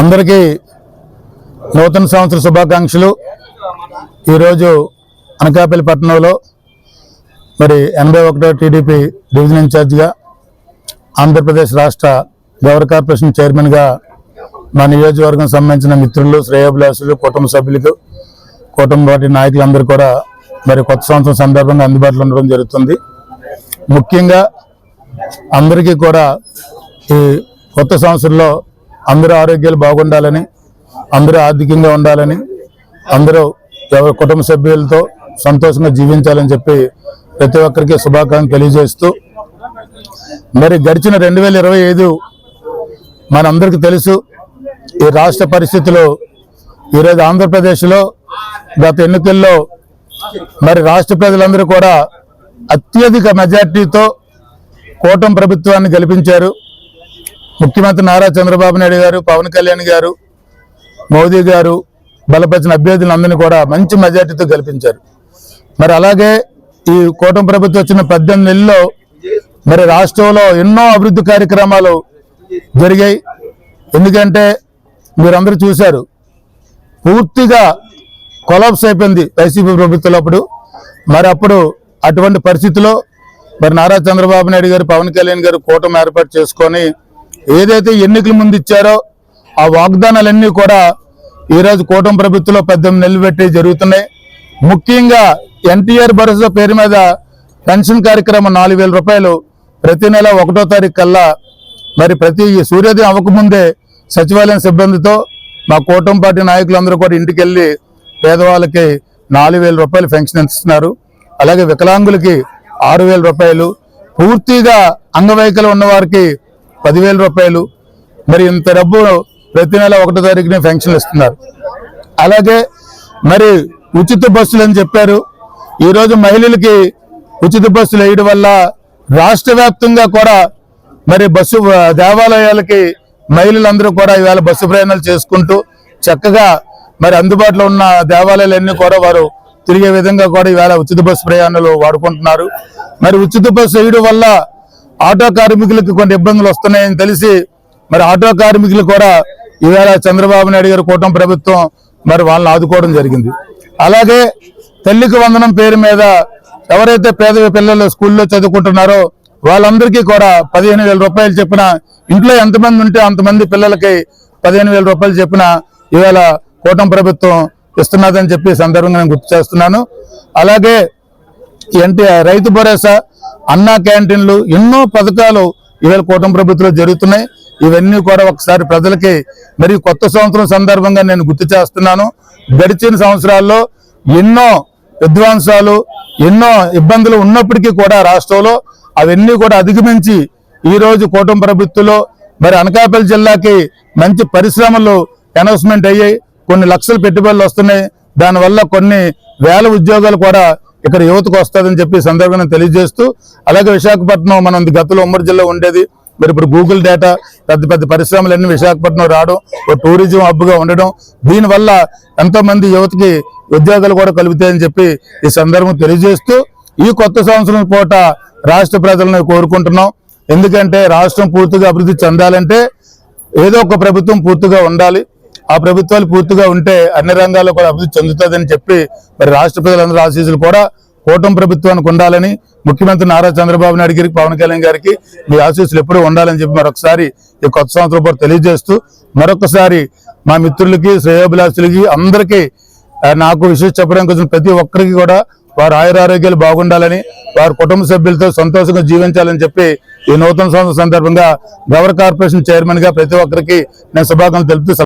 అందరికీ నూతన సంవత్సర శుభాకాంక్షలు. ఈరోజు అనకాపల్లి పట్టణంలో మరి ఎనభై ఒకటో టీడీపీ డివిజన్ ఇన్ఛార్జిగా ఆంధ్రప్రదేశ్ రాష్ట్ర గౌరవ కార్పొరేషన్ చైర్మన్గా మా నియోజకవర్గం సంబంధించిన మిత్రులు శ్రేయోభిలాషులు కుటుంబ సభ్యులకు కుటుంబ పార్టీ నాయకులందరూ కూడా మరి కొత్త సంవత్సరం సందర్భంగా అందుబాటులో ఉండడం జరుగుతుంది. ముఖ్యంగా అందరికీ కూడా ఈ కొత్త సంవత్సరంలో అందరూ ఆరోగ్యాలు బాగుండాలని అందరూ ఆర్థికంగా ఉండాలని అందరూ ఎవరి కుటుంబ సభ్యులతో సంతోషంగా జీవించాలని చెప్పి ప్రతి ఒక్కరికి శుభాకాంక్షలు తెలియజేస్తూ మరి గడిచిన రెండు వేల ఇరవై ఐదు మనందరికీ తెలుసు ఈ రాష్ట్ర పరిస్థితులు ఈరోజు ఆంధ్రప్రదేశ్లో గత ఎన్నికల్లో మరి రాష్ట్ర ప్రజలందరూ కూడా అత్యధిక మెజార్టీతో కూటమి ప్రభుత్వాన్ని గెలిపించారు. ముఖ్యమంత్రి నారా చంద్రబాబు నాయుడు గారు పవన్ కళ్యాణ్ గారు మోదీ గారు బలపరిచిన అభ్యర్థులందరినీ కూడా మంచి మెజార్టీతో గెలిపించారు. మరి అలాగే ఈ కూటమి ప్రభుత్వం వచ్చిన పద్దెనిమిది నెలల్లో మరి రాష్ట్రంలో ఎన్నో అభివృద్ధి కార్యక్రమాలు జరిగాయి. ఎందుకంటే మీరందరూ చూశారు పూర్తిగా కొలాప్స్ అయిపోయింది వైసీపీ ప్రభుత్వంలో అప్పుడు. మరి అప్పుడు అటువంటి పరిస్థితిలో మరి నారా చంద్రబాబు నాయుడు గారు పవన్ కళ్యాణ్ గారు కూటమి ఏర్పాటు చేసుకొని ఏదైతే ఎన్నికల ముందు ఇచ్చారో ఆ వాగ్దానాలన్నీ కూడా ఈరోజు కూటమి ప్రభుత్వంలో పెద్ద నిలబెట్టి జరుగుతున్నాయి. ముఖ్యంగా ఎన్టీఆర్ భరోసా పేరు మీద పెన్షన్ కార్యక్రమం నాలుగు వేల రూపాయలు ప్రతి నెల ఒకటో తారీఖు కల్లా మరి ప్రతి సూర్యోదయం అవ్వకముందే సచివాలయం సిబ్బందితో మా కూటమి పార్టీ నాయకులందరూ కూడా ఇంటికి వెళ్ళి పేదవాళ్ళకి నాలుగు వేల రూపాయలు పెన్షన్ ఇస్తున్నారు అలాగే వికలాంగులకి ఆరు వేల రూపాయలు. పూర్తిగా అంగవైకల్యం ఉన్నవారికి పదివేల రూపాయలు. మరి ఇంత డబ్బు ప్రతి నెల ఒకటో తారీఖున ఫెన్షన్లు ఇస్తున్నారు. అలాగే మరి ఉచిత బస్సులు అని చెప్పారు. ఈరోజు మహిళలకి ఉచిత బస్సులు వేయడం వల్ల రాష్ట్ర వ్యాప్తంగా కూడా మరి బస్సు దేవాలయాలకి మహిళలందరూ కూడా ఇవాళ బస్సు ప్రయాణాలు చేసుకుంటూ చక్కగా మరి అందుబాటులో ఉన్న దేవాలయాలన్నీ కూడా వారు తిరిగే విధంగా కూడా ఇవాళ ఉచిత బస్సు ప్రయాణాలు వాడుకుంటున్నారు. మరి ఉచిత బస్సు వేయడం వల్ల ఆటో కార్మికులకు కొన్ని ఇబ్బందులు వస్తున్నాయని తెలిసి మరి ఆటో కార్మికులు కూడా ఈవేళ చంద్రబాబు నాయుడు గారి కూటమి ప్రభుత్వం మరి వాళ్ళని ఆదుకోవడం జరిగింది. అలాగే తల్లికి వందనం పేరు మీద ఎవరైతే పేద పిల్లలు స్కూల్లో చదువుకుంటున్నారో వాళ్ళందరికీ కూడా పదిహేను వేల రూపాయలు చెప్పిన ఇంట్లో ఎంతమంది ఉంటే అంతమంది పిల్లలకి పదిహేను వేల రూపాయలు చెప్పిన ఈవేళ కూటమి ప్రభుత్వం ఇస్తున్నదని చెప్పి సందర్భంగా నేను గుర్తు చేస్తున్నాను. అలాగే ఎన్టీ రైతు భరోసా అన్నా క్యాంటీన్లు ఎన్నో పథకాలు ఇవాళ కూటమి ప్రభుత్వంలో జరుగుతున్నాయి. ఇవన్నీ కూడా ఒకసారి ప్రజలకి మరి కొత్త సంవత్సరం సందర్భంగా నేను గుర్తు చేస్తున్నాను. గడిచిన సంవత్సరాల్లో ఎన్నో విధ్వంసాలు ఎన్నో ఇబ్బందులు ఉన్నప్పటికీ కూడా రాష్ట్రంలో అవన్నీ కూడా అధిగమించి ఈరోజు కూటమి ప్రభుత్వంలో మరి అనకాపల్లి జిల్లాకి మంచి పరిశ్రమలు అనౌన్స్మెంట్ అయ్యాయి. కొన్ని లక్షల పెట్టుబడులు వస్తున్నాయి. దానివల్ల కొన్ని వేల ఉద్యోగాలు కూడా ఇక్కడ యువతకు వస్తుందని చెప్పి ఈ సందర్భంగా తెలియజేస్తూ అలాగే విశాఖపట్నం మనం గతంలో ఉమ్మడి జిల్లా ఉండేది. మరి ఇప్పుడు గూగుల్ డేటా పెద్ద పెద్ద పరిశ్రమలన్నీ విశాఖపట్నం రావడం ఒక టూరిజం హబ్గా ఉండడం దీనివల్ల ఎంతోమంది యువతకి ఉద్యోగాలు కూడా కలుగుతాయని చెప్పి ఈ సందర్భం తెలియజేస్తూ ఈ కొత్త సంవత్సరం పూట రాష్ట్ర ప్రజలను కోరుకుంటున్నాం. ఎందుకంటే రాష్ట్రం పూర్తిగా అభివృద్ధి చెందాలంటే ఏదో ఒక ప్రభుత్వం పూర్తిగా ఉండాలి. ఆ ప్రభుత్వాలు పూర్తిగా ఉంటే అన్ని రంగాల్లో కూడా అభివృద్ధి చెందుతుందని చెప్పి మరి రాష్ట్ర ప్రజలందరూ ఆశీస్సులు కూడా కూటమి ప్రభుత్వానికి ఉండాలని ముఖ్యమంత్రి నారా చంద్రబాబు నాయుడు గారికి పవన్ కళ్యాణ్ గారికి మీ ఆశీస్సులు ఎప్పుడూ ఉండాలని చెప్పి మరొకసారి ఈ కొత్త సంవత్సరం పూట తెలియజేస్తూ మరొకసారి మా మిత్రులకి శ్రేయోభిలాషులకి అందరికీ నాకు విషయం చెప్పడానికి వచ్చిన ప్రతి ఒక్కరికి కూడా వారి ఆయురారోగ్యాలు బాగుండాలని వారి కుటుంబ సభ్యులతో సంతోషంగా జీవించాలని చెప్పి ఈ నూతన సంవత్సరం సందర్భంగా గవర్ కార్పొరేషన్ చైర్మన్గా ప్రతి ఒక్కరికి నేను శుభాకాంక్షలు తెలుపుతూ